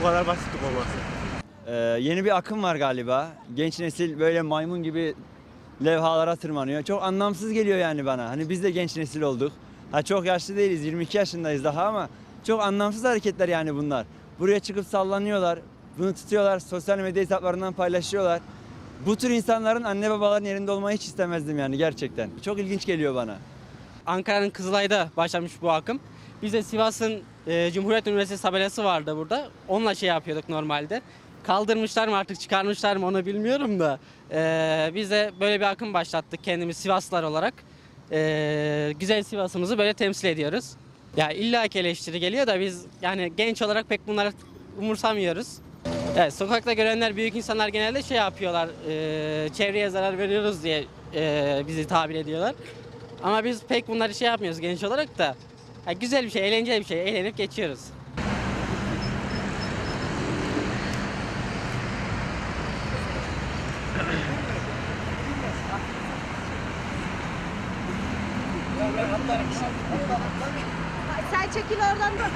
Bu kadar basit olması. Ee, yeni bir akım var galiba. Genç nesil böyle maymun gibi levhalara tırmanıyor. Çok anlamsız geliyor yani bana. Hani biz de genç nesil olduk. Ha çok yaşlı değiliz. 22 yaşındayız daha ama çok anlamsız hareketler yani bunlar. Buraya çıkıp sallanıyorlar. Bunu tutuyorlar. Sosyal medya hesaplarından paylaşıyorlar. Bu tür insanların anne babaların yerinde olmayı hiç istemezdim yani gerçekten. Çok ilginç geliyor bana. Ankara'nın Kızılay'da başlamış bu akım. Biz de Sivas'ın e, Cumhuriyet Üniversitesi tabelası vardı burada. Onunla şey yapıyorduk normalde. Kaldırmışlar mı artık çıkarmışlar mı onu bilmiyorum da. e, biz de böyle bir akım başlattık kendimiz Sivaslılar olarak. E, güzel Sivas'ımızı böyle temsil ediyoruz. Ya illa ki eleştiri geliyor da biz yani genç olarak pek bunları umursamıyoruz. Evet, sokakta görenler büyük insanlar genelde şey yapıyorlar, e, çevreye zarar veriyoruz diye e, bizi tabir ediyorlar. Ama biz pek bunları şey yapmıyoruz genç olarak da. Ya güzel bir şey, eğlenceli bir şey, eğlenip geçiyoruz. Sen çekil oradan da.